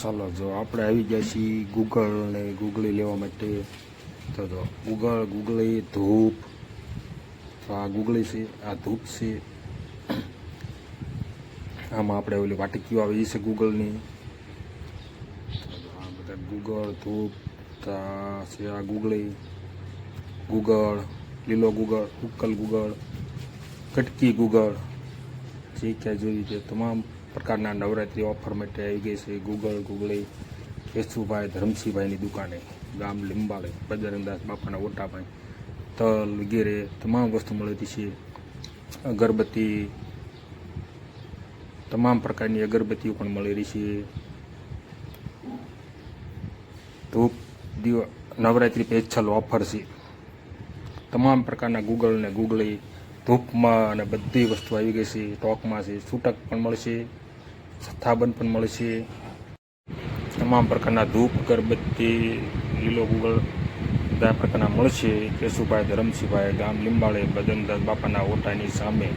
ચાલો, જો આપણે આવી ગયા છીએ ગૂગલ ને ગૂગળી લેવા માટે. તો જો ગૂગલ ગૂગળી ધૂપ. તો આ ગૂગળી છે, આ ધૂપ છે. આમાં આપણે ઓલી વાટકીઓ આવી છે ગૂગલની આ બધા ગૂગળ ધૂપ છે આ ગૂગળી ગૂગળ લીલો ગૂગળ ઉક્કલ ગૂગળ કટકી ગૂગળ જે ક્યાં જોઈ તે તમામ પ્રકારના નવરાત્રિ ઓફર માટે આવી ગઈ છે ગૂગલ ગૂગળી કેશુભાઈ, ધરમસિંહભાઈની દુકાને, ગામ લીંબાળે બજરંગદાસ બાપાના ઓટાભાઈ, તલ વગેરે તમામ વસ્તુ મળતી છે. અગરબત્તી, તમામ પ્રકારની અગરબત્તીઓ પણ મળી રહી છે. ધૂપ દિવ, નવરાત્રિ સ્પેશિયલ ઓફર છે. તમામ પ્રકારના ગૂગલ ને ગૂગળી ધૂપમાં અને બધી વસ્તુ આવી ગઈ છે ટોકમાં છે, છૂટક પણ મળશે સથ્થાબંધ પણ મળશે. તમામ પ્રકારના ધૂપ અગરબત્તી લીલો ગુગળ બધા પ્રકારના મળશે. કેશુભાઈ ધરમસિંહભાઈ ગામ, લીંબાળે બદનદાસ બાપાના ઓટાની સામે.